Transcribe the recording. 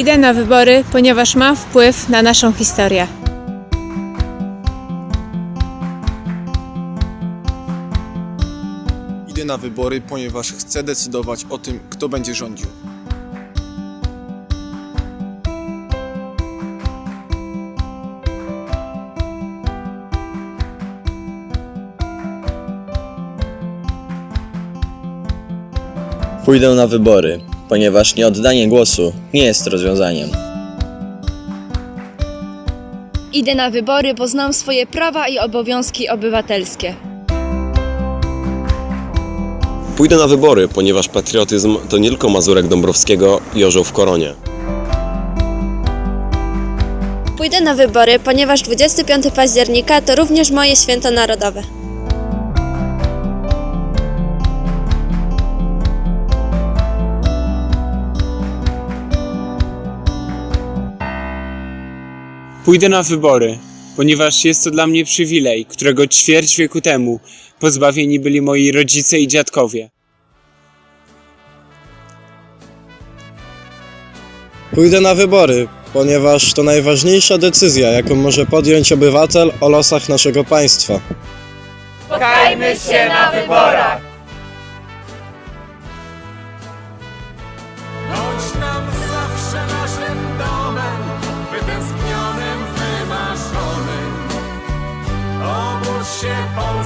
Idę na wybory, ponieważ mam wpływ na naszą historię. Idę na wybory, ponieważ chcę decydować o tym, kto będzie rządził. Pójdę na wybory, ponieważ nieoddanie głosu nie jest rozwiązaniem. Idę na wybory, bo znam swoje prawa i obowiązki obywatelskie. Pójdę na wybory, ponieważ patriotyzm to nie tylko Mazurek Dąbrowskiego i orzeł w koronie. Pójdę na wybory, ponieważ 25 października to również moje święto narodowe. Pójdę na wybory, ponieważ jest to dla mnie przywilej, którego ćwierć wieku temu pozbawieni byli moi rodzice i dziadkowie. Pójdę na wybory, ponieważ to najważniejsza decyzja, jaką może podjąć obywatel o losach naszego państwa. Bądź Oh.